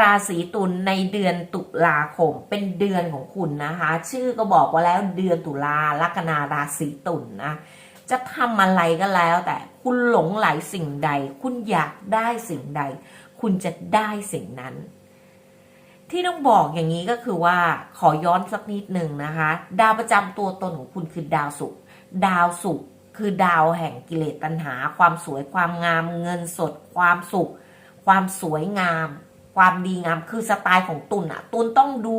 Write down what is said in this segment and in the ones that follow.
ราศีตุลในเดือนตุลาคม เป็นเดือนของคุณนะคะ ชื่อก็บอกว่าแล้วเดือนตุลาลัคนาราศีตุลนะจะทำอะไรก็แล้ว แต่คุณหลงไหลสิ่งใด คุณอยากได้สิ่งใด คุณจะได้สิ่งนั้น ที่ต้องบอกอย่างนี้ก็คือว่าขอย้อนสักนิดหนึ่งนะคะ ดาวประจำตัวตนของคุณคือดาวศุกร์ดาวศุกร์คือดาวแห่งกิเลสตัณหา ความสวยความงามเงินสด ความสุข ความสวยงาม ความดีงามคือสไตล์ของตุลอะตุลต้องดู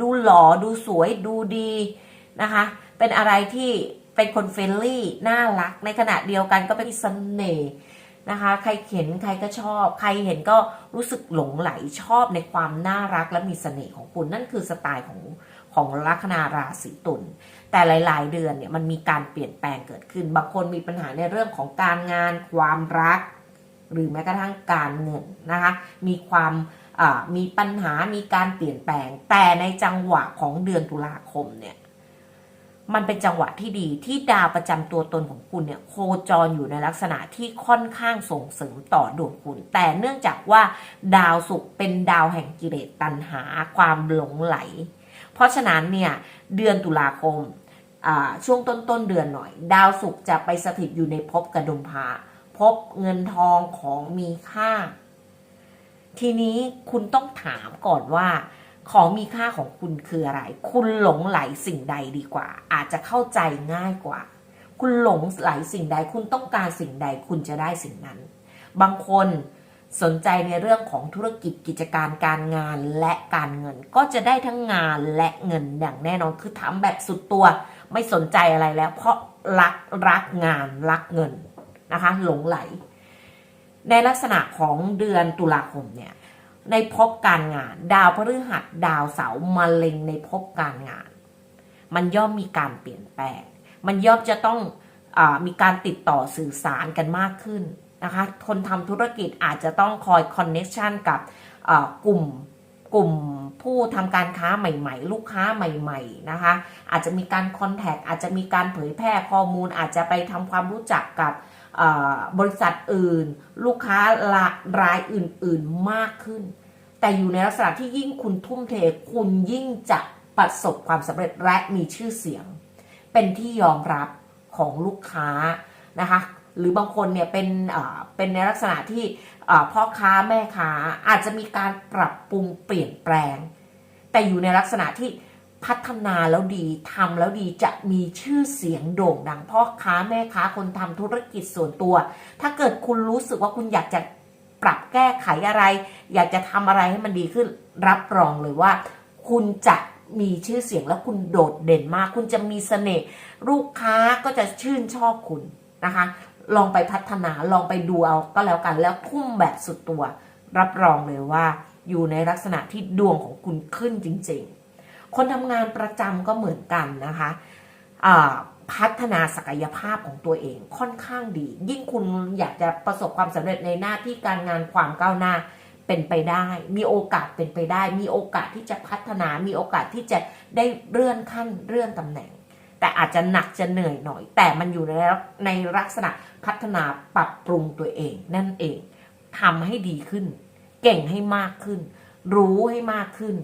ดูหล่อดูสวยดูดีนะคะ เป็นอะไรที่เป็นคนเฟรนลี่น่ารัก ในขณะเดียวกันก็เป็นเสน่ห์นะคะ ใครเห็นใครก็ชอบ ใครเห็นก็รู้สึกหลงไหลชอบในความน่ารักและมีเสน่ห์ของคุณนั่นคือสไตล์ของของลัคนาราศีตุลแต่หลาย ๆ เดือนเนี่ยมันมีการเปลี่ยนแปลงเกิดขึ้น บางคนมีปัญหาในเรื่องของการงานความรัก หรือแม้กระทั่งการเงินนะคะ มีความมีปัญหามีการเปลี่ยนแปลง แต่ในจังหวะของเดือนตุลาคมเนี่ยมันเป็นจังหวะที่ดีที่ดาวประจำตัวตนของคุณเนี่ยโคจรอยู่ในลักษณะที่ค่อนข้างส่งเสริมต่อดวงคุณ แต่เนื่องจากว่าดาวศุกร์เป็นดาวแห่งกิเลสตัณหาความหลงไหล เพราะฉะนั้นเนี่ยเดือนตุลาคมช่วงต้นต้นๆเดือนหน่อย ดาวศุกร์จะไปสถิตอยู่ในภพกระดุมพระ พบเงินทองของมีค่า ทีนี้คุณต้องถามก่อนว่า ของมีค่าของคุณคืออะไร คุณหลงไหลสิ่งใดดีกว่า อาจจะเข้าใจง่ายกว่า คุณหลงไหลสิ่งใด คุณต้องการสิ่งใด คุณจะได้สิ่งนั้น บางคนสนใจในเรื่องของธุรกิจกิจการการงานและการเงิน ก็จะได้ทั้งงานและเงินอย่างแน่นอนคือทำแบบสุดตัว ไม่สนใจอะไรแล้ว เพราะรักรักงานรักเงิน นะคะหลงไหล ในลักษณะของเดือนตุลาคมเนี่ยในภพการงาน ดาวพฤหัสดาวเสาร์มาเล็งในภพการงาน มันย่อมมีการเปลี่ยนแปลง มันย่อมจะต้องอมีการติดต่อสื่อสารกันมากขึ้นนะคะ คนทำธุรกิจอาจจะต้องคอยคอนเน c ชันกับกลุ่มกลุ่มผู้ทำการค้าใหม่ ๆ ลูกค้าใหม่ ๆนะคะ อาจจะมีการคอนแทคอาจจะมีการเผยแพร่ข้อมูลอาจจะไปทำความรู้จักกับ บริษัทอื่น ลูกค้ารายอื่นๆมากขึ้น แต่อยู่ในลักษณะที่ยิ่งคุณทุ่มเทคุณยิ่งจะประสบความสำเร็จและมีชื่อเสียง เป็นที่ยอมรับของลูกค้านะคะหรือบางคนเนี่ยเป็นเป็นในลักษณะที่พ่อค้าแม่ค้าอาจจะมีการปรับปรุงเปลี่ยนแปลง แต่อยู่ในลักษณะที่ พัฒนาแล้วดีทำแล้วดีจะมีชื่อเสียงโด่งดังพ่อค้าแม่ค้าคนทำธุรกิจส่วนตัว ถ้าเกิดคุณรู้สึกว่าคุณอยากจะปรับแก้ไขอะไร อยากจะทำอะไรให้มันดีขึ้น รับรองเลยว่า คุณจะมีชื่อเสียงแล้วคุณโดดเด่นมาก คุณจะมีเสน่ห์ลูกค้าก็จะชื่นชอบคุณนะคะ ลองไปพัฒนาลองไปดูเอาก็แล้วกันแล้วทุ่มแบบสุดตัว รับรองเลยว่า อยู่ในลักษณะที่ดวงของคุณขึ้นจริง ๆ คนทำงานประจำก็เหมือนกันนะคะพัฒนาศักยภาพของตัวเองค่อนข้างดี ยิ่งคุณอยากจะประสบความสำเร็จในหน้าที่การงานความก้าวหน้าเป็นไปได้ มีโอกาสเป็นไปได้ มีโอกาสที่จะพัฒนา มีโอกาสที่จะได้เลื่อนขั้นเลื่อนตำแหน่ง แต่อาจจะหนักจะเหนื่อยหน่อย แต่มันอยู่ในในลักษณะพัฒนาปรับปรุงตัวเอง นั่นเองทำให้ดีขึ้น เก่งให้มากขึ้น รู้ให้มากขึ้น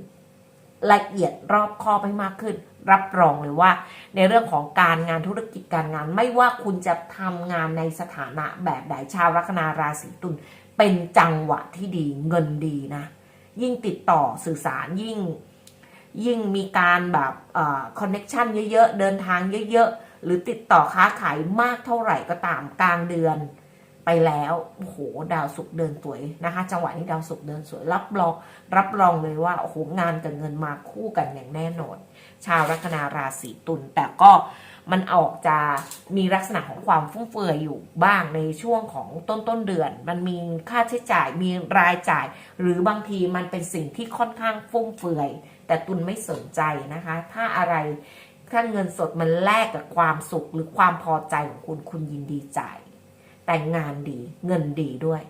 ละเอียดรอบคอบให้มากขึ้น รับรองเลยว่า ในเรื่องของการงานธุรกิจการงาน ไม่ว่าคุณจะทำงานในสถานะแบบใดชาวลัคนาราศีตุลเป็นจังหวะที่ดีเงินดีนะ ยิ่งติดต่อสื่อสารยิ่ง ยิ่งมีการแบบคอนเน็ชันเยอะๆ เดินทางเยอะๆ หรือติดต่อค้าขายมากเท่าไหร่ก็ตามกลางเดือน ไปแล้วโอ้โหดาวศุกเดินสวยนะคะ จังหวะนี้ดาวศุกเดินสวย รับรองรับรองเลยว่าโอ้โหงานกับเงินมาคู่กันอย่างแน่นอน ชาวลัคนาราศีตุลแต่ก็มันออกจะมีลักษณะของความฟุ่มเฟือยอยู่บ้างในช่วงของต้นต้นเดือน มันมีค่าใช้จ่ายมีรายจ่าย หรือบางทีมันเป็นสิ่งที่ค่อนข้างฟุ่มเฟือย แต่ตุลไม่สนใจนะคะ ถ้าอะไรถ้าเงินสดมันแลกกับความสุขหรือความพอใจของคุณคุณยินดีจ่าย แต่งงานดีเงินดีด้วย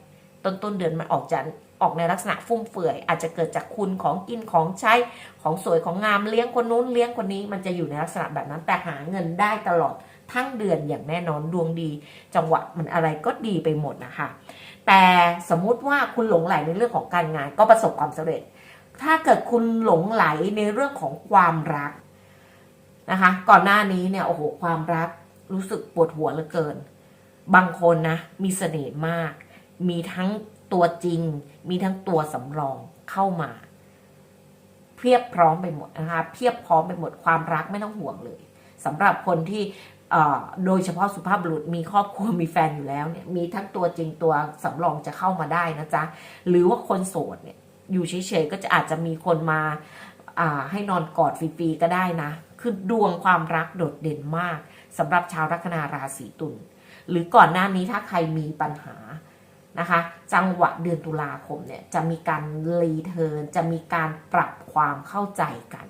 ต้นต้นเดือนมันออกจะออกในลักษณะฟุ่มเฟือย อาจจะเกิดจากคุณของกินของใช้ของสวยของงามเลี้ยงคนนู้นเลี้ยงคนนี้มันจะอยู่ในลักษณะแบบนั้นแต่หาเงินได้ตลอดทั้งเดือนอย่างแน่นอนดวงดี จังหวะมันอะไรก็ดีไปหมดนะคะ แต่สมมุติว่าคุณหลงไหลในเรื่องของการงานก็ประสบความสำเร็จ ถ้าเกิดคุณหลงไหลในเรื่องของความรักนะคะ ก่อนหน้านี้เนี่ยโอ้โหความรักรู้สึกปวดหัวเหลือเกิน บางคนนะมีเสน่ห์มาก มีทั้งตัวจริง มีทั้งตัวสำรองเข้ามา เพียบพร้อมไปหมดนะคะเพียบพร้อมไปหมดความรักไม่ต้องห่วงเลยสำหรับคนที่โดยเฉพาะสุภาพบุรุษมีครอบครัวมีแฟนอยู่แล้วเนี่ยมีทั้งตัวจริงตัวสำรองจะเข้ามาได้นะจ๊ะหรือว่าคนโสดเนี่ยอยู่เฉยๆก็จะอาจจะมีคนมาอ่าให้นอนกอดฟรีๆก็ได้นะ คือดวงความรักโดดเด่นมากสำหรับชาวลัคนาราศีตุล หรือก่อนหน้านี้ถ้าใครมีปัญหานะคะ จังหวะเดือนตุลาคมเนี่ยจะมีการรีเทิร์นจะมีการปรับความเข้าใจกัน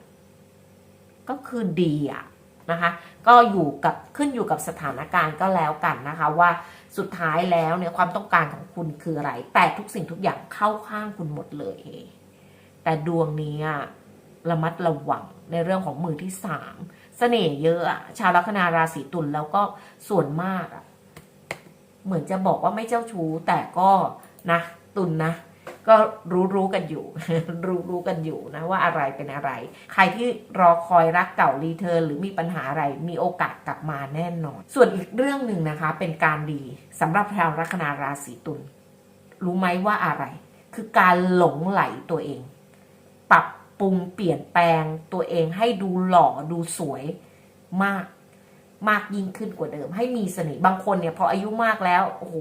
ก็คือดีอะนะคะ ก็อยู่กับขึ้นอยู่กับสถานการณ์ก็แล้วกันนะคะว่าสุดท้ายแล้วเนี่ยความต้องการของคุณคืออะไร แต่ทุกสิ่งทุกอย่างเข้าข้างคุณหมดเลย แต่ดวงนี้อะระมัดระวังในเรื่องของมือที่สามเสน่ห์เยอะอะชาวลัคนาราศีตุลแล้วก็ส่วนมากอะ เหมือนจะบอกว่าไม่เจ้าชู้แต่ก็นะ ตุลนะ ก็รู้รู้กันอยู่ รู้รู้กันอยู่นะว่าอะไรเป็นอะไร ใครที่รอคอยรักเก่ารีเทิร์นหรือมีปัญหาอะไรมีโอกาสกลับมาแน่นอน ส่วนอีกเรื่องหนึ่งนะคะ เป็นการดีสำหรับชาวลัคนาราศีตุลรู้ไหมว่าอะไร คือการหลงไหลตัวเอง ปรับปรุงเปลี่ยนแปลงตัวเองให้ดูหล่อดูสวยมาก มากยิ่งขึ้นกว่าเดิม ให้มีเสน่ห์บางคนเนี่ยพออายุมากแล้วโอ้โห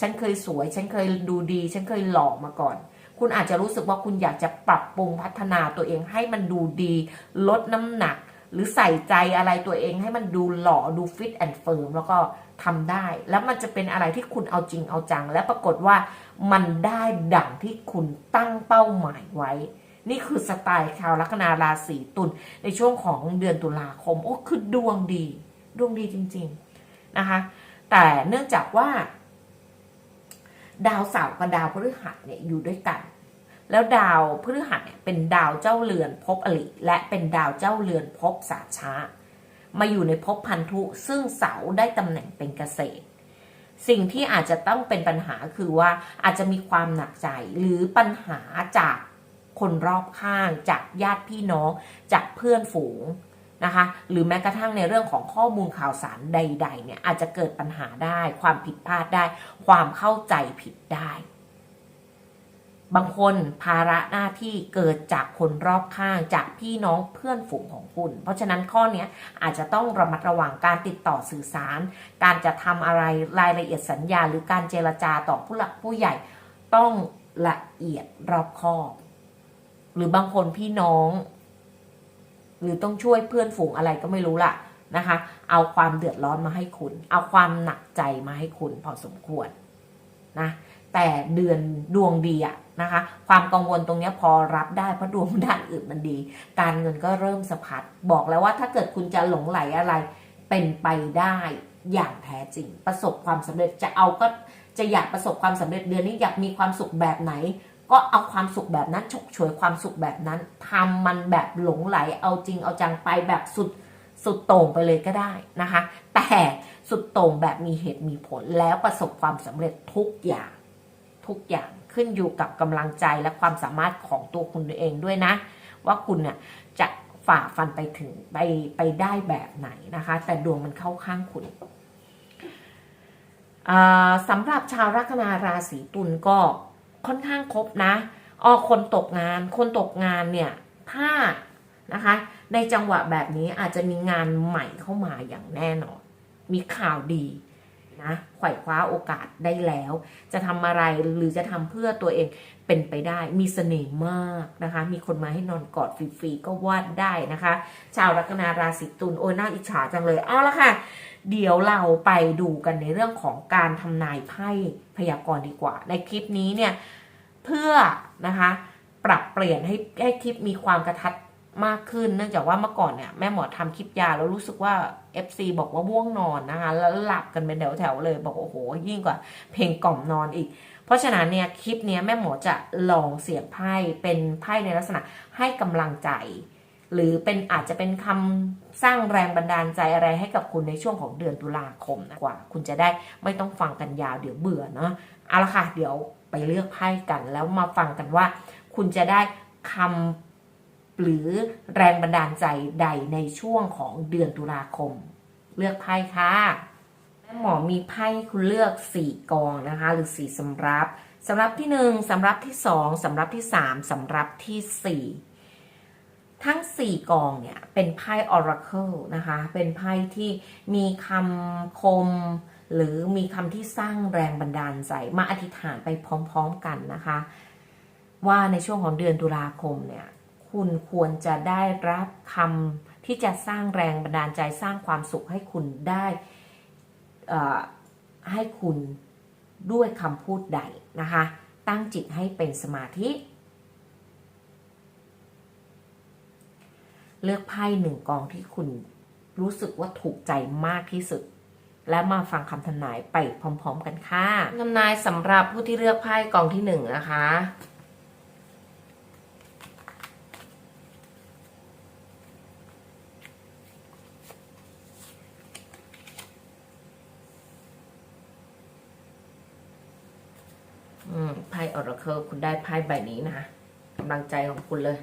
ฉันเคยสวย ฉันเคยดูดี ฉันเคยหล่อมาก่อน คุณอาจจะรู้สึกว่าคุณอยากจะปรับปรุงพัฒนาตัวเองให้มันดูดี ลดน้ำหนัก หรือใส่ใจอะไรตัวเองให้มันดูหล่อดูฟิตแอนด์เฟิร์มแล้วก็ทำได้ แล้วมันจะเป็นอะไรที่คุณเอาจริงเอาจัง และปรากฏว่ามันได้ดั่งที่คุณตั้งเป้าหมายไว้นี่คือสไตล์ชาวลัคนาราศีตุลในช่วงของเดือนตุลาคม โอ้คือดวงดี ดวงดีจริง ๆนะคะ แต่เนื่องจากว่า ดาวเสาร์กับดาวพฤหัสเนี่ยอยู่ด้วยกัน แล้วดาวพฤหัสเนี่ยเป็นดาวเจ้าเรือนภพอลิและเป็นดาวเจ้าเรือนภพสาช้า มาอยู่ในภพพันธุ ซึ่งเสาร์ได้ตำแหน่งเป็นเกษตรสิ่งที่อาจจะต้องเป็นปัญหาคือว่าอาจจะมีความหนักใจหรือปัญหาจากคนรอบข้าง จากญาติพี่น้อง จากเพื่อนฝูง นะคะ หรือแม้กระทั่งในเรื่องของข้อมูลข่าวสารใด ๆ เนี่ยอาจจะเกิดปัญหาได้ ความผิดพลาดได้ ความเข้าใจผิดได้ บางคนภาระหน้าที่เกิดจากคนรอบข้างจากพี่น้องเพื่อนฝูงของคุณ เพราะฉะนั้นข้อนี้อาจจะต้องระมัดระวังการติดต่อสื่อสาร การจะทำอะไรรายละเอียดสัญญา หรือการเจรจาต่อผู้หลักผู้ใหญ่ต้องละเอียดรอบคอบ หรือบางคนพี่น้อง หรือต้องช่วยเพื่อนฝูงอะไรก็ไม่รู้ล่ะนะคะ เอาความเดือดร้อนมาให้คุณ เอาความหนักใจมาให้คุณพอสมควรนะแต่เดือนดวงดีอะนะคะ ความกังวลตรงนี้พอรับได้เพราะดวงด้านอื่นมันดี การเงินก็เริ่มสะพัดบอกแล้วว่าถ้าเกิดคุณจะหลงไหลอะไรเป็นไปได้อย่างแท้จริง ประสบความสำเร็จจะเอาก็จะอยากประสบความสำเร็จเดือนนี้อยากมีความสุขแบบไหน ก็เอาความสุขแบบนั้นฉกฉวยความสุขแบบนั้นทำมันแบบหลงไหลเอาจริงเอาจังไปแบบสุดสุดโต่งไปเลยก็ได้นะคะ แต่สุดโต่งแบบมีเหตุมีผลแล้วประสบความสำเร็จทุกอย่างทุกอย่างขึ้นอยู่กับกำลังใจและความสามารถของตัวคุณเองด้วยนะ ว่าคุณเนี่ยจะฝ่าฟันไปถึงไปไปได้แบบไหนนะคะ แต่ดวงมันเข้าข้างคุณสำหรับชาวลัคนาราศีตุลก็ ค่อนข้างครบนะอ๋อคนตกงาน คนตกงานเนี่ยถ้านะคะ ในจังหวะแบบนี้อาจจะมีงานใหม่เข้ามาอย่างแน่นอน มีข่าวดีนะไขว่คว้าโอกาสได้แล้ว จะทำอะไรหรือจะทำเพื่อตัวเองเป็นไปได้ มีเสน่ห์มากนะคะ มีคนมาให้นอนกอดฟรีๆก็วาดได้นะคะ ชาวลัคนาราศีตุลโอ้ยน่าอิจฉาจังเลยเอาละค่ะ เดี๋ยวเราไปดูกันในเรื่องของการทำนายไพ่พยากรณ์ดีกว่า ในคลิปนี้เนี่ยเพื่อนะคะปรับเปลี่ยนให้ให้คลิปมีความกระทัดมากขึ้น เนื่องจากว่าเมื่อก่อนเนี่ยแม่หมอทำคลิปยาแล้วรู้สึกว่า FC บอกว่าว่วงนอนนะคะแล้วหลับกันเป็นแถวแถวๆเลย บอกโอ้โหยิ่งกว่าเพลงกล่อมนอนอีก เพราะฉะนั้นเนี่ยคลิปเนี้ยแม่หมอจะลองเสียงไพ่เป็นไพ่ในลักษณะให้กำลังใจ หรือเป็นอาจจะเป็นคำสร้างแรงบันดาลใจอะไรให้กับคุณในช่วงของเดือนตุลาคมนะกว่า คุณจะได้ไม่ต้องฟังกันยาวเดี๋ยวเบื่อเนาะเอาละค่ะ เดี๋ยวไปเลือกไพ่กันแล้วมาฟังกันว่า คุณจะได้คำหรือแรงบันดาลใจใดในช่วงของเดือนตุลาคม เลือกไพ่ค่ะแม่หมอมีไพ่คุณเลือกสี่กองนะคะ หรือสี่สำรับสำรับที่หนึ่งสำรับที่สองสำรับที่สามสำรับที่สี่ ทั้ง 4 กองเนี่ย เป็นไพ่ Oracle นะคะ เป็นไพ่ที่มีคำคม หรือมีคำที่สร้างแรงบันดาลใจมาอธิษฐานไปพร้อมๆกันนะคะ ว่าในช่วงของเดือนตุลาคมเนี่ย คุณควรจะได้รับคำที่จะสร้างแรงบันดาลใจสร้างความสุขให้คุณได้ให้คุณด้วยคำพูดใดนะคะ ตั้งจิตให้เป็นสมาธิ เลือกไพ่หนึ่งกองที่คุณรู้สึกว่าถูกใจมากที่สุด และมาฟังคำทำนายไปพร้อม ๆ กันค่ะทำนายสำหรับผู้ที่เลือกไพ่กองที่หนึ่งนะคะไพ่ออร์เคิลคุณได้ไพ่ใบนี้นะคะกำลังใจของคุณเลย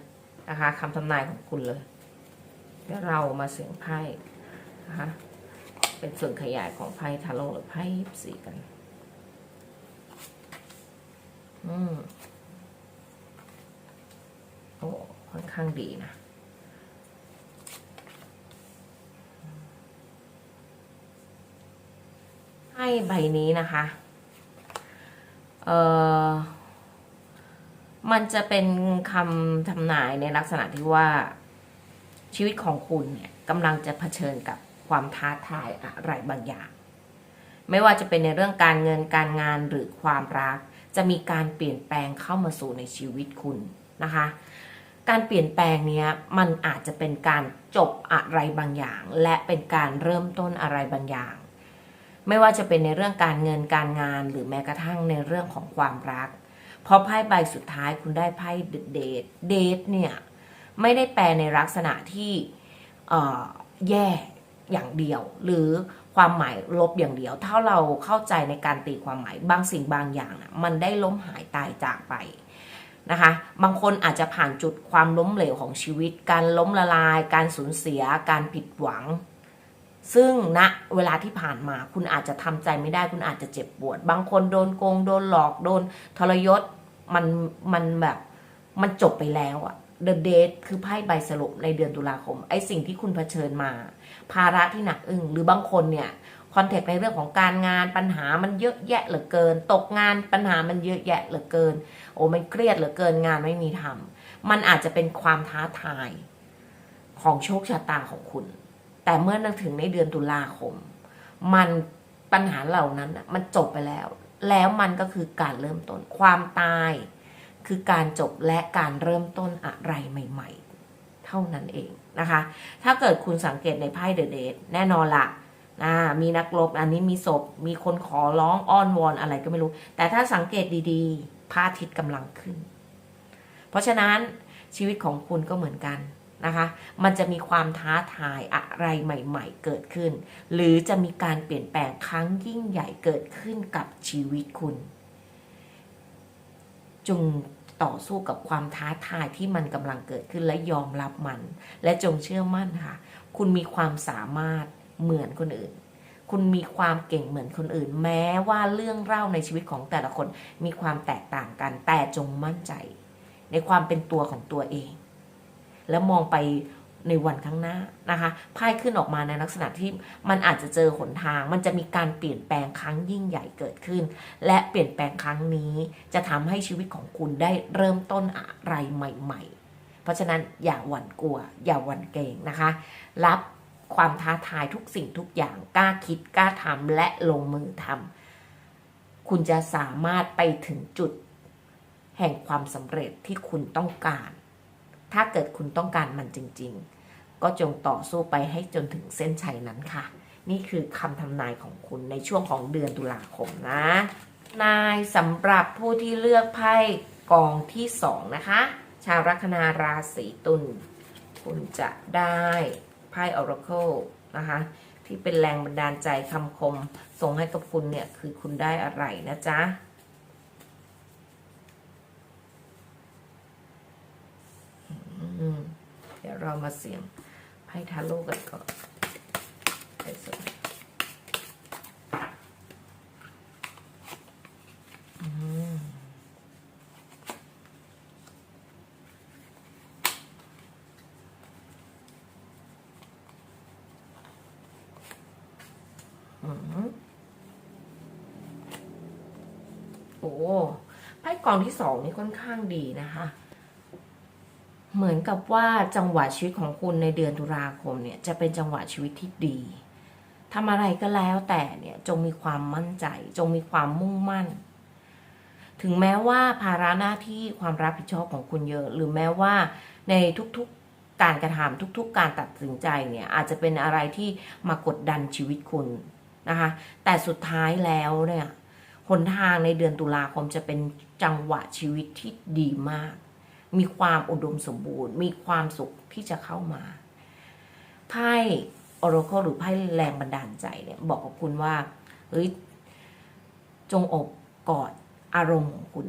นะคะคำทำนายของคุณเลย เดี๋ยวเรามาเสียงไพ่นะคะเป็นส่วนขยายของไพ่ทาโร่หรือไพ่ยิปซีกัน อืมโอ้ค่อนข้างดีนะให้ใบนี้นะคะ เอ่อ มันจะเป็นคำทำนายในลักษณะที่ว่า ชีวิตของคุณเนี่ยกำลังจะเผชิญกับความท้าทายอะไรบางอย่าง ไม่ว่าจะเป็นในเรื่องการเงินการงานหรือความรัก จะมีการเปลี่ยนแปลงเข้ามาสู่ในชีวิตคุณนะคะ การเปลี่ยนแปลงเนี้ยมันอาจจะเป็นการจบอะไรบางอย่าง และเป็นการเริ่มต้นอะไรบางอย่าง ไม่ว่าจะเป็นในเรื่องการเงินการงานหรือแม้กระทั่งในเรื่องของความรักพอไพ่ใบสุดท้ายคุณได้ไพ่เดทเดทเนี่ย ไม่ได้แปลในลักษณะที่แย่อย่างเดียว หรือความหมายลบอย่างเดียว ถ้าเราเข้าใจในการตีความหมายบางสิ่งบางอย่างนะมันได้ล้มหายตายจากไปนะคะ บางคนอาจจะผ่านจุดความล้มเหลวของชีวิต การล้มละลาย การสูญเสีย การผิดหวัง ซึ่งณเวลาที่ผ่านมาคุณอาจจะทำใจไม่ได้ คุณอาจจะเจ็บปวด บางคนโดนโกง โดนหลอก โดนทรยศ มัน มันแบบ มันจบไปแล้วอะ The Date คือไพ่ใบสรุปในเดือนตุลาคม ไอสิ่งที่คุณเผชิญมา ภาระที่หนักอึ้งหรือบางคนเนี่ยคอนเทกต์ในเรื่องของการงานปัญหามันเยอะแยะเหลือเกิน ตกงานปัญหามันเยอะแยะเหลือเกิน โอ้มันเครียดเหลือเกินงานไม่มีทำมันอาจจะเป็นความท้าทายของโชคชะตาของคุณ แต่เมื่อนึกถึงในเดือนตุลาคม มันปัญหาเหล่านั้นน่ะมันจบไปแล้ว แล้วมันก็คือการเริ่มต้นความตาย คือการจบและการเริ่มต้นอะไรใหม่ ๆ เท่านั้นเองนะคะ ถ้าเกิดคุณสังเกตในไพ่เดอะเดทแน่นอนละนะมีนักรบอันนี้มีศพ มีคนขอร้องอ้อนวอนอะไรก็ไม่รู้ แต่ถ้าสังเกตดีๆพระอาทิตย์กำลังขึ้น เพราะฉะนั้นชีวิตของคุณก็เหมือนกันนะคะ มันจะมีความท้าทายอะไรใหม่ ๆ เกิดขึ้น หรือจะมีการเปลี่ยนแปลงครั้งยิ่งใหญ่เกิดขึ้นกับชีวิตคุณจง ต่อสู้กับความท้าทายที่มันกำลังเกิดขึ้นและยอมรับมัน และจงเชื่อมั่นค่ะ คุณมีความสามารถเหมือนคนอื่น คุณมีความเก่งเหมือนคนอื่น แม้ว่าเรื่องเล่าในชีวิตของแต่ละคนมีความแตกต่างกัน แต่จงมั่นใจ ในความเป็นตัวของตัวเอง แล้วมองไป ในวันข้างหน้านะคะไพ่ขึ้นออกมาในลักษณะที่มันอาจจะเจอหนทาง มันจะมีการเปลี่ยนแปลงครั้งยิ่งใหญ่เกิดขึ้น และเปลี่ยนแปลงครั้งนี้จะทำให้ชีวิตของคุณได้เริ่มต้นอะไรใหม่ ๆ เพราะฉะนั้นอย่าหวั่นกลัว อย่าหวั่นเกรงนะคะ รับความท้าทายทุกสิ่งทุกอย่างกล้าคิดกล้าทำและลงมือทำคุณจะสามารถไปถึงจุด แห่งความสำเร็จที่คุณต้องการ ถ้าเกิดคุณต้องการมันจริง ๆ ก็จงต่อสู้ไปให้จนถึงเส้นชัยนั้นค่ะ นี่คือคำทำนายของคุณในช่วงของเดือนตุลาคมนะ นายสำหรับผู้ที่เลือกไพ่กองที่สองนะคะ ชาวลัคนาราศีตุลคุณจะได้ไพ่ Oracle นะคะที่เป็นแรงบันดาลใจคำคม ส่งให้กับคุณเนี่ย คือคุณได้อะไรนะจ๊ะ เดี๋ยวเรามาเสียง ไพ่ทาโร่กันก่อนไพ่สวยอืมอืมโอ้ไพ่กองที่สองนี่ค่อนข้างดีนะคะ เหมือนกับว่าจังหวะชีวิตของคุณในเดือนตุลาคมเนี่ยจะเป็นจังหวะชีวิตที่ดีทำอะไรก็แล้วแต่เนี่ยจงมีความมั่นใจ จงมีความมุ่งมั่น ถึงแม้ว่าภาระหน้าที่ความรับผิดชอบของคุณเยอะ หรือแม้ว่าในทุกๆการกระทำทุก ๆ การตัดสินใจเนี่ยอาจจะเป็นอะไรที่มากดดันชีวิตคุณนะคะ แต่สุดท้ายแล้วเนี่ยหนทางในเดือนตุลาคมจะเป็นจังหวะชีวิตที่ดีมาก มีความอุดมสมบูรณ์ มีความสุขที่จะเข้ามา ไพ่ออร c l e หรือไพ่แรงบันดาลใจเนี่ยบอกกับคุณว่า เฮ้ย จงอบกอดอารมณ์ของคุณ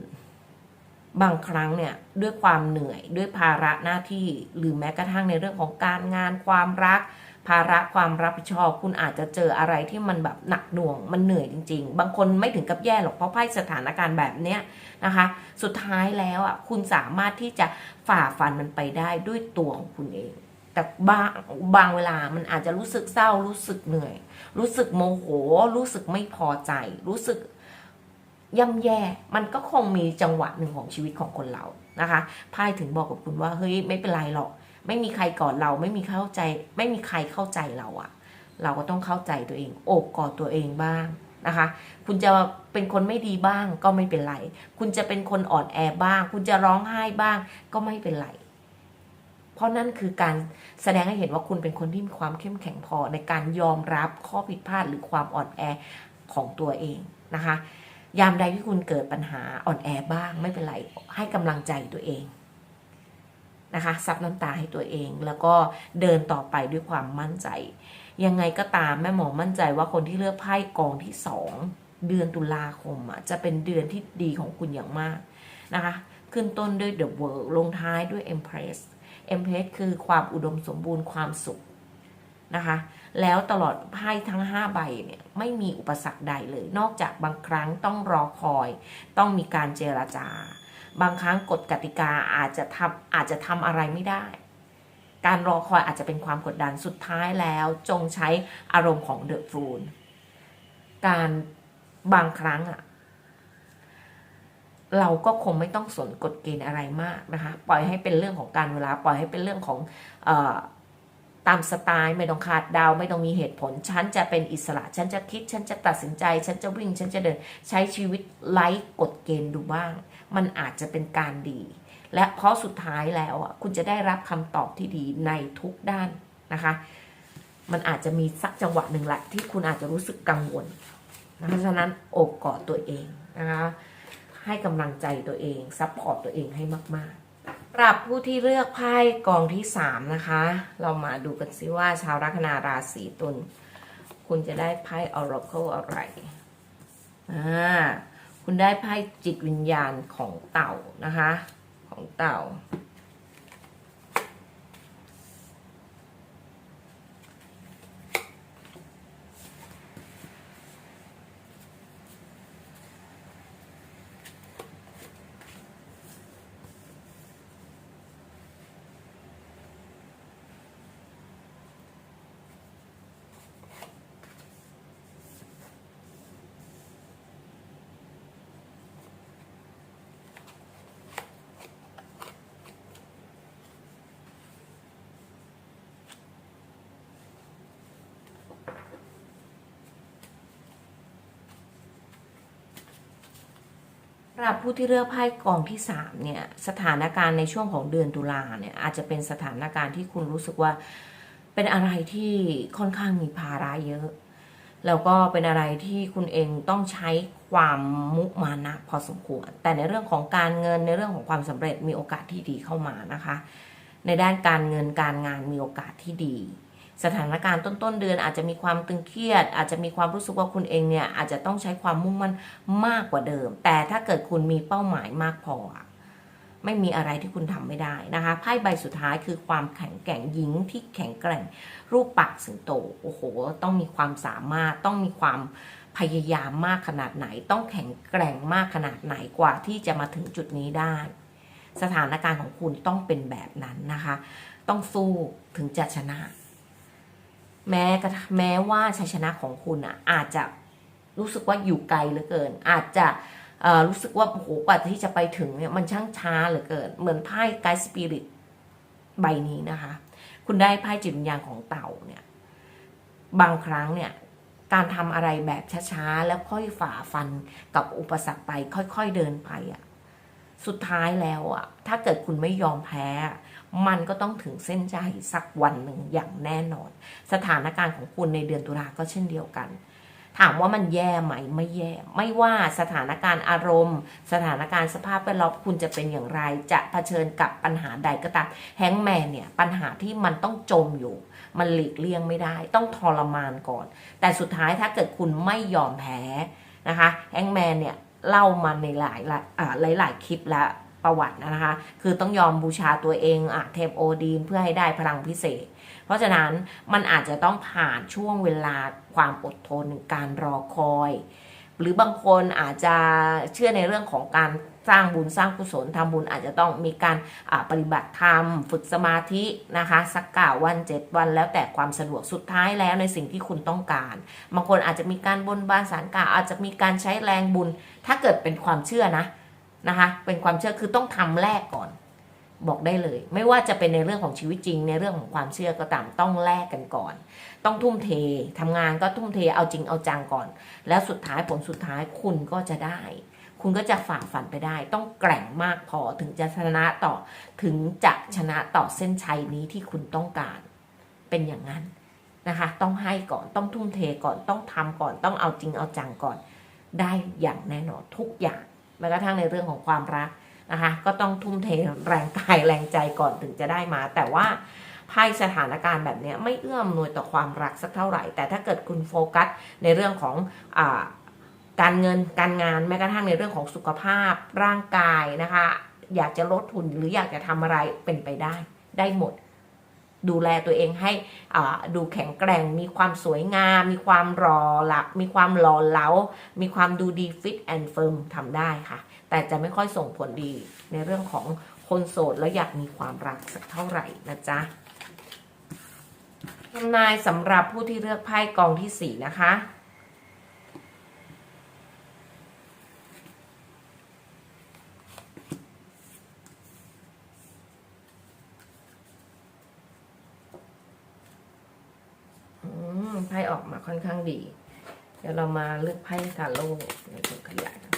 บางครั้งเนี่ยด้วยความเหนื่อยด้วยภาระหน้าที่หรือแม้กระทั่งในเรื่องของการงานความรัก ภาระความรับผิดชอบ คุณอาจจะเจออะไรที่มันแบบหนักหน่วงมันเหนื่อยจริง ๆ บางคนไม่ถึงกับแย่หรอกเพราะไพ่สถานการณ์แบบเนี้ยนะคะ สุดท้ายแล้วอะคุณสามารถที่จะฝ่าฟันมันไปได้ด้วยตัวของคุณเอง แต่บางบางเวลามันอาจจะรู้สึกเศร้ารู้สึกเหนื่อย รู้สึกโมโห รู้สึกไม่พอใจ รู้สึกย่ำแย่มันก็คงมีจังหวะหนึ่งของชีวิตของคนเรานะคะไพ่ถึงบอกกับคุณว่าเฮ้ยไม่เป็นไรหรอก ไม่มีใครกอดเราไม่มีเข้าใจ ไม่มีใครเข้าใจเราอะเราก็ต้องเข้าใจตัวเองโอบกอดตัวเองบ้างนะคะ คุณจะเป็นคนไม่ดีบ้างก็ไม่เป็นไร คุณจะเป็นคนอ่อนแอบ้าง คุณจะร้องไห้บ้างก็ไม่เป็นไร เพราะนั่นคือการแสดงให้เห็นว่าคุณเป็นคนที่มีความเข้มแข็งพอในการยอมรับข้อผิดพลาดหรือความอ่อนแอของตัวเองนะคะ ยามใดที่คุณเกิดปัญหาอ่อนแอบ้างไม่เป็นไร ให้กำลังใจตัวเอง นะคะซับน้ำตาให้ตัวเอง แล้วก็เดินต่อไปด้วยความมั่นใจ ยังไงก็ตามแม่หมอมั่นใจว่าคนที่เลือกไพ่กองที่สองเดือนตุลาคมอะจะเป็นเดือนที่ดีของคุณอย่างมากนะคะ ขึ้นต้นด้วย The World ลงท้ายด้วย Empress Empress คือความอุดมสมบูรณ์ความสุขนะคะ แล้วตลอดไพ่ทั้ง 5 ใบเนี่ยไม่มีอุปสรรคใดเลย นอกจากบางครั้งต้องรอคอย ต้องมีการเจรจา บางครั้งกฎกติกาอาจจะทำอาจจะทำอะไรไม่ได้ การรอคอยอาจจะเป็นความกดดันสุดท้ายแล้วจงใช้อารมณ์ของเดอะฟูลการบางครั้งอะเราก็คงไม่ต้องสนกฎเกณฑ์อะไรมากนะคะ ปล่อยให้เป็นเรื่องของการเวลาปล่อยให้เป็นเรื่องของออตามสไตล์ไม่ต้องขาดดาวไม่ต้องมีเหตุผล ฉันจะเป็นอิสระ ฉันจะคิด ฉันจะตัดสินใจ ฉันจะวิ่ง ฉันจะเดิน ใช้ชีวิตไร้กฎเกณฑ์ดูบ้าง มันอาจจะเป็นการดี และเพราะสุดท้ายแล้วอะคุณจะได้รับคำตอบที่ดีในทุกด้านนะคะ มันอาจจะมีสักจังหวะหนึ่งแหละที่คุณอาจจะรู้สึกกังวลนะคะฉะนั้นโอบกอดตัวเองนะคะให้กำลังใจตัวเองซัพพอร์ตตัวเองให้มากๆสำหรับผู้ที่เลือกไพ่กองที่สามนะคะ เรามาดูกันซิว่าชาวลัคนาราศีตุลคุณจะได้ไพ่ Oracle อะไรอ่า คุณได้ไพ่จิตวิญญาณของเต่านะคะ ของเต่าำหรับผู้ที่เลือกไพ่กองที่สามเนี่ยสถานการณ์ในช่วงของเดือนตุลาเนี่ยอาจจะเป็นสถานการณ์ที่คุณรู้สึกว่าเป็นอะไรที่ค่อนข้างมีภาระเยอะ แล้วก็เป็นอะไรที่คุณเองต้องใช้ความมุมานะพอสมควร แต่ในเรื่องของการเงินในเรื่องของความสำเร็จมีโอกาสที่ดีเข้ามานะคะ ในด้านการเงินการงานมีโอกาสที่ดี สถานการณ์ต้นๆเดือนอาจจะมีความตึงเครียด อาจจะมีความรู้สึกว่าคุณเองเนี่ยอาจจะต้องใช้ความมุ่งมั่นมากกว่าเดิม แต่ถ้าเกิดคุณมีเป้าหมายมากพอ ไม่มีอะไรที่คุณทำไม่ได้นะคะไพ่ใบสุดท้ายคือความแข็งแกร่งหญิงที่แข็งแกร่ง รูปปักสิงโตโอ้โห ต้องมีความสามารถต้องมีความพยายามมากขนาดไหน ต้องแข็งแกร่งมากขนาดไหนกว่าที่จะมาถึงจุดนี้ได้ สถานการณ์ของคุณต้องเป็นแบบนั้นนะคะ ต้องสู้ถึงจะชนะ แม้กระแม้ว่าชัยชนะของคุณอะอาจจะรู้สึกว่าอยู่ไกลเหลือเกิน อาจจะรู้สึกว่าโอ้โหกว่าที่จะไปถึงเนี่ยมันช่างช้าเหลือเกิน เหมือนไพ่ไกด์สปิริตใบนี้นะคะ คุณได้ไพ่จิตวิญญาณของเต่าเนี่ย บางครั้งเนี่ยการทำอะไรแบบช้าๆ แล้วค่อยฝ่าฟันกับอุปสรรคไป ค่อยๆเดินไปอะ สุดท้ายแล้วอะ ถ้าเกิดคุณไม่ยอมแพ้ มันก็ต้องถึงเส้นใจสักวันหนึ่งอย่างแน่นอน สถานการณ์ของคุณในเดือนตุลาก็เช่นเดียวกัน ถามว่ามันแย่ไหมไม่แย่ ไม่ว่าสถานการณ์อารมณ์ สถานการณ์สภาพแวดล้อมคุณจะเป็นอย่างไร จะเผชิญกับปัญหาใดก็ตามแฮงแมนเนี่ยปัญหาที่มันต้องจมอยู่ มันหลีกเลี่ยงไม่ได้ ต้องทรมานก่อน แต่สุดท้ายถ้าเกิดคุณไม่ยอมแพ้นะคะแฮงแมนเนี่ยเล่ามาในหลายหลายหลายคลิปแล้ว ประวัตินะคะ คือต้องยอมบูชาตัวเองอะเทพโอดีนเพื่อให้ได้พลังพิเศษ เพราะฉะนั้นมันอาจจะต้องผ่านช่วงเวลาความอดทนการรอคอย หรือบางคนอาจจะเชื่อในเรื่องของการสร้างบุญสร้างกุศลทำบุญอาจจะต้องมีการปฏิบัติธรรม ฝึกสมาธินะคะ สักกาวันเจ็ดวันแล้วแต่ความสะดวกสุดท้ายแล้วในสิ่งที่คุณต้องการ บางคนอาจจะมีการบนบานสารกล่าวอาจจะมีการใช้แรงบุญ ถ้าเกิดเป็นความเชื่อนะ นะคะ เป็นความเชื่อคือต้องทำแรกก่อน บอกได้เลย ไม่ว่าจะเป็นในเรื่องของชีวิตจริง ในเรื่องของความเชื่อก็ตามต้องแลกกันก่อน ต้องทุ่มเททำงานก็ทุ่มเทเอาจริงเอาจังก่อน แล้วสุดท้ายผลสุดท้ายคุณก็จะได้ คุณก็จะฝ่าฟันไปได้ ต้องแกร่งมากพอถึงจะชนะต่อถึงจะชนะต่อเส้นชัยนี้ที่คุณต้องการ เป็นอย่างนั้นนะคะ ต้องให้ก่อนต้องทุ่มเทก่อนต้องทำก่อนต้องเอาจริงเอาจังก่อน ได้อย่างแน่นอนทุกอย่าง แม้กระทั่งในเรื่องของความรักนะคะก็ต้องทุ่มเทแรงกายแรงใจก่อนถึงจะได้มา แต่ว่าไพ่สถานการณ์แบบนี้ไม่เอื้อมหน่วยต่อความรักสักเท่าไหร่ แต่ถ้าเกิดคุณโฟกัสในเรื่องของอการเงินการงานแม้กระทั่งในเรื่องของสุขภาพร่างกายนะคะ อยากจะลดทุนหรืออยากจะทำอะไรเป็นไปได้ได้หมด ดูแลตัวเองให้ดูแข็งแกร่ง มีความสวยงาม มีความรอหลักมีความหล่อเหลามีความดูดีฟิตแอนด์เฟิร์มทำได้ค่ะ แต่จะไม่ค่อยส่งผลดีในเรื่องของคนโสดแล้วอยากมีความรักสักเท่าไหร่นะจ๊ะทำนายสำหรับผู้ที่เลือกไพ่กองที่สี่นะคะ อืม ไพ่ออกมาค่อนข้างดี เดี๋ยวเรามาเลือกไพ่ทาโร่ในตัวขยายกัน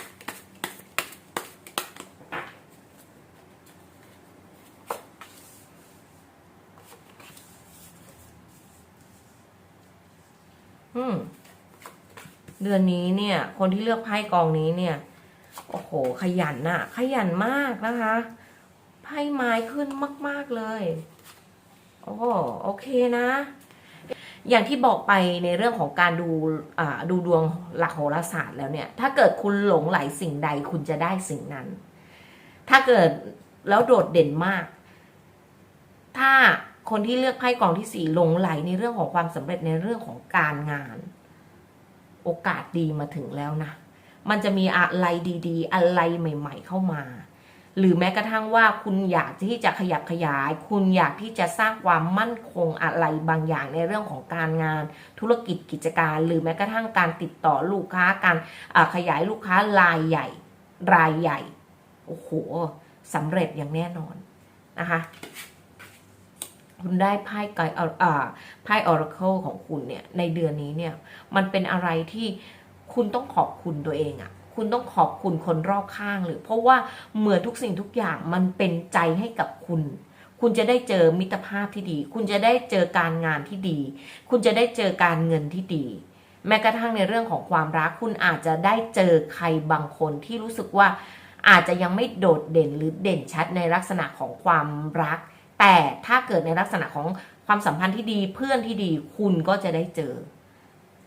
อืม เดือนนี้เนี่ย คนที่เลือกไพ่กองนี้เนี่ย โอ้โห ขยันน่ะ ขยันมากนะคะ ไพ่ไม้ขึ้นมาก ๆ เลย โอ้โอเคนะ อย่างที่บอกไปในเรื่องของการดูดูดวงหลักโหราศาสตร์แล้วเนี่ย ถ้าเกิดคุณหลงไหลสิ่งใดคุณจะได้สิ่งนั้น ถ้าเกิดแล้วโดดเด่นมาก ถ้าคนที่เลือกไพ่กองที่สี่หลงไหลในเรื่องของความสำเร็จในเรื่องของการงาน โอกาสดีมาถึงแล้วนะ มันจะมีอะไรดี ๆ อะไรใหม่ ๆ เข้ามา หรือแม้กระทั่งว่าคุณอยากที่จะขยับขยาย คุณอยากที่จะสร้างความมั่นคงอะไรบางอย่างในเรื่องของการงาน ธุรกิจกิจการ หรือแม้กระทั่งการติดต่อลูกค้าการขยายลูกค้ารายใหญ่ รายใหญ่โอ้โหสำเร็จอย่างแน่นอนนะคะคุณได้ไพ่ไกด์อ่าไพ่ออร์เคิลของคุณเนี่ยในเดือนนี้เนี่ยมันเป็นอะไรที่คุณต้องขอบคุณตัวเองอะ่ะ คุณต้องขอบคุณคนรอบข้างหรือเพราะว่าเหมือนทุกสิ่งทุกอย่างมันเป็นใจให้กับคุณ คุณจะได้เจอมิตรภาพที่ดี คุณจะได้เจอการงานที่ดี คุณจะได้เจอการเงินที่ดี แม้กระทั่งในเรื่องของความรัก คุณอาจจะได้เจอใครบางคนที่รู้สึกว่าอาจจะยังไม่โดดเด่นหรือเด่นชัดในลักษณะของความรัก แต่ถ้าเกิดในลักษณะของความสัมพันธ์ที่ดีเพื่อนที่ดีคุณก็จะได้เจอ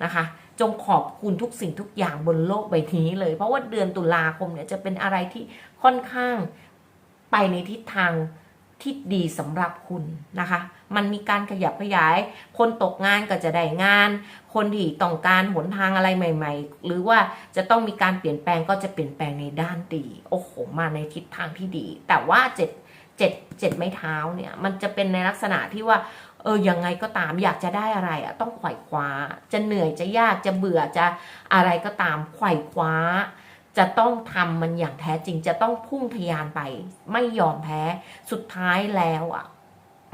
นะคะ จงขอบคุณทุกสิ่งทุกอย่างบนโลกใบนี้เลย เพราะว่าเดือนตุลาคมเนี่ยจะเป็นอะไรที่ค่อนข้างไปในทิศทางที่ดีสำหรับคุณนะคะ มันมีการขยับขยาย คนตกงานก็จะได้งาน คนที่ต้องการหนทางอะไรใหม่ ๆ หรือว่าจะต้องมีการเปลี่ยนแปลงก็จะเปลี่ยนแปลงในด้านดีโอ้โหมาในทิศทางที่ดี แต่ว่าเจ็ดเจ็ดเจ็ดไม้เท้าเนี่ย มันจะเป็นในลักษณะที่ว่า เออยังไงก็ตามอยากจะได้อะไรอะต้องไขว่คว้า จะเหนื่อยจะยากจะเบื่อจะอะไรก็ตามไขว่คว้า จะต้องทำมันอย่างแท้จริงจะต้องพุ่งทยานไป ไม่ยอมแพ้สุดท้ายแล้วอะ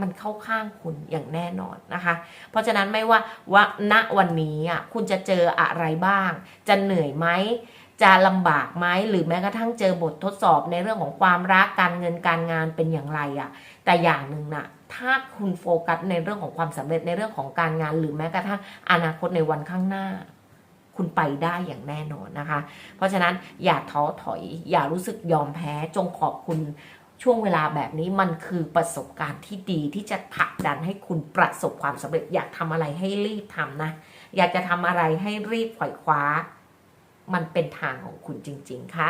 มันเข้าข้างคุณอย่างแน่นอนนะคะ เพราะฉะนั้นไม่ว่าว่าณวันนี้อะคุณจะเจออะไรบ้าง จะเหนื่อยไหมจะลำบากไหมหรือแม้กระทั่งเจอบททดสอบในเรื่องของความรักการเงินการงานเป็นอย่างไรอะ แต่อย่างหนึ่งน่ะ ถ้าคุณโฟกัสในเรื่องของความสำเร็จในเรื่องของการงาน หรือแม้กระทั่งอนาคตในวันข้างหน้า คุณไปได้อย่างแน่นอนนะคะ เพราะฉะนั้นอย่าท้อถอย อย่ารู้สึกยอมแพ้จงขอบคุณช่วงเวลาแบบนี้มันคือประสบการณ์ที่ดีที่จะผลักดันให้คุณประสบความสำเร็จ อยากทำอะไรให้รีบทำนะ อยากจะทำอะไรให้รีบปล่อยคว้า มันเป็นทางของคุณจริง ๆค่ะ